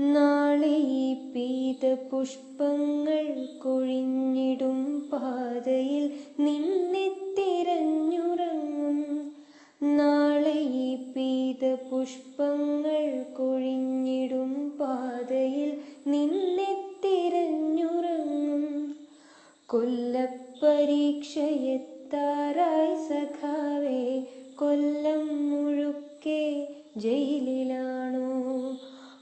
നാളെ ഈ പീത പുഷ്പങ്ങൾ കൊഴിഞ്ഞിടും പാതയിൽ നിന്നെ തിരഞ്ഞുറങ്ങും. നാളെ ഈ പീത പുഷ്പങ്ങൾ കൊഴിഞ്ഞിടും പാതയിൽ നിന്നെ തിരഞ്ഞുറങ്ങും. കൊല്ലപ്പരീക്ഷയെത്താറായി സഖാവേ കൊല്ലം മുഴുക്കെ ജയിലിലാണോ?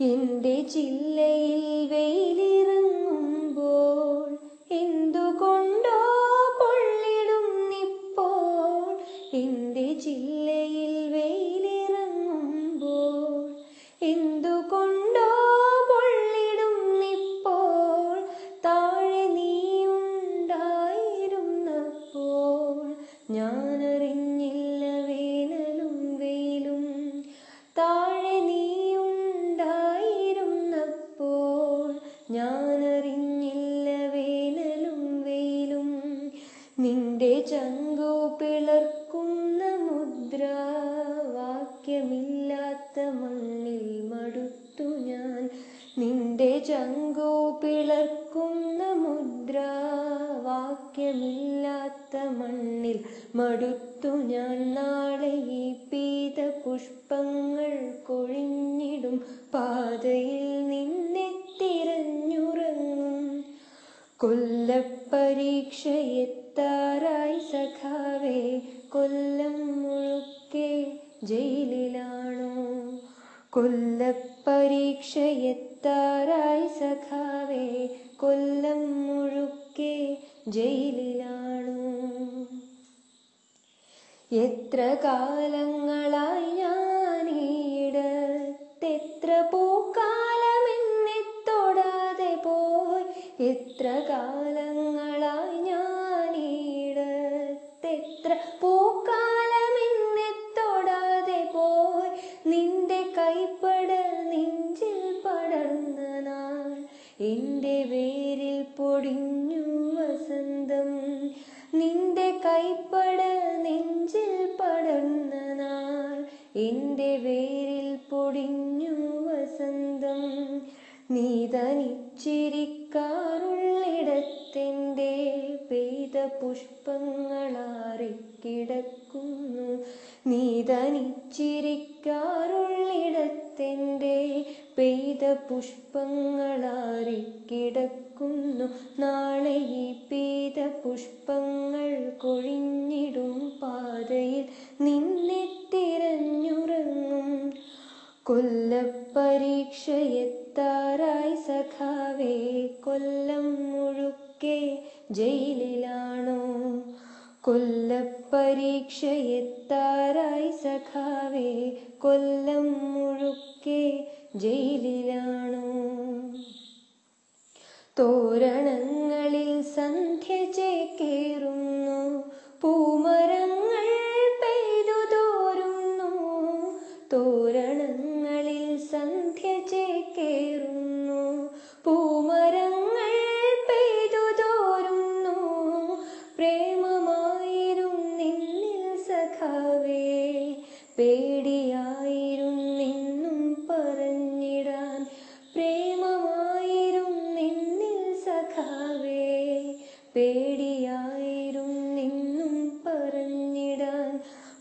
എന്റെ ചില്ലയിൽ വെയിലിറങ്ങുമ്പോൾ എന്തുകൊണ്ടോ പൊള്ളിടുന്നിപ്പോൾ എന്റെ ചില്ലയിൽ വെയിലിറങ്ങുമ്പോൾ ഞാനറിഞ്ഞില്ല വേനലും വെയിലും. നിന്റെ ചങ്കു പിളർക്കുന്ന മുദ്ര വാക്യമില്ലാത്ത മണ്ണിൽ മടുത്തു ഞാൻ. നിന്റെ ചങ്കു പിളർക്കുന്ന മുദ്ര വാക്യമില്ലാത്ത മണ്ണിൽ മടുത്തു ഞാൻ. നാളെ ഈ പീത പുഷ്പങ്ങൾ കൊഴിഞ്ഞിടും. പാതയിൽ നിന്നെ കൊല്ലപ്പരീക്ഷയെത്താറായി സഖാവേ കൊല്ലം മുഴുക്കെ ജയിലിലാണോ? കൊല്ലപ്പരീക്ഷയെത്താറായി സഖാവേ കൊല്ലം മുഴുക്കെ ജയിലിലാണോ? എത്ര കാലങ്ങളായി ഞാനീടത്തെത്ര എത്ര കാലങ്ങളായി ഞാനീടത്തെത്ര തൊടാതെ പോയി നിന്റെ കൈപ്പട നെഞ്ചിൽ പടർന്ന നാൾ. എന്റെ വേരിൽ പൊടിഞ്ഞു വസന്തം നിന്റെ കൈപ്പട നെഞ്ചിൽ പടർന്ന നാൾ. എന്റെ വേരിൽ പൊടിഞ്ഞു വസന്തം നീ തനിച്ചിരിക്കാറുള്ളിടത്തെന്റെ പെയ്ത പുഷ്പങ്ങളാറിക്കിടക്കുന്നു നീ തനിച്ചിരിക്കാറുള്ളിടത്തിന്റെ പെയ്ത പുഷ്പങ്ങളാറിക്കിടക്കുന്നു നാളെ ഈ പെയ്ത പുഷ്പങ്ങൾ കൊഴിഞ്ഞിടും പാതയിൽ നിന്നെ തിരഞ്ഞുറങ്ങും. കൊല്ലപ്പരീക്ഷയെത്താറായി സഖാവേ കൊല്ലം മുഴുക്കെ ജയിലിലാണോ? കൊല്ലപ്പരീക്ഷയെത്താറായി സഖാവേ കൊല്ലം മുഴുക്കെ ജയിലിലാണോ? തോരണങ്ങളിൽ സന്ധ്യ ചേക്കേറുന്നു പൂമരങ്ങൾ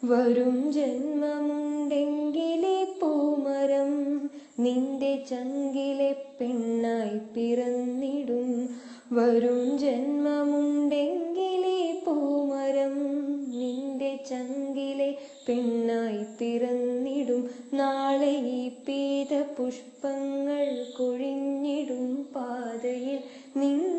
വരും ജന്മമുണ്ടെങ്കിലേ പൂമരം നിന്റെ ചങ്കിലെ പെണ്ണായി പിറന്നിടും. വരും ജന്മമുണ്ടെങ്കിലേ പൂമരം നിന്റെ ചങ്കിലെ പെണ്ണായി പിറന്നിടും. നാളെ ഈ പീത പുഷ്പങ്ങൾ കൊഴിഞ്ഞിടും. പാതയിൽ നിന്നെ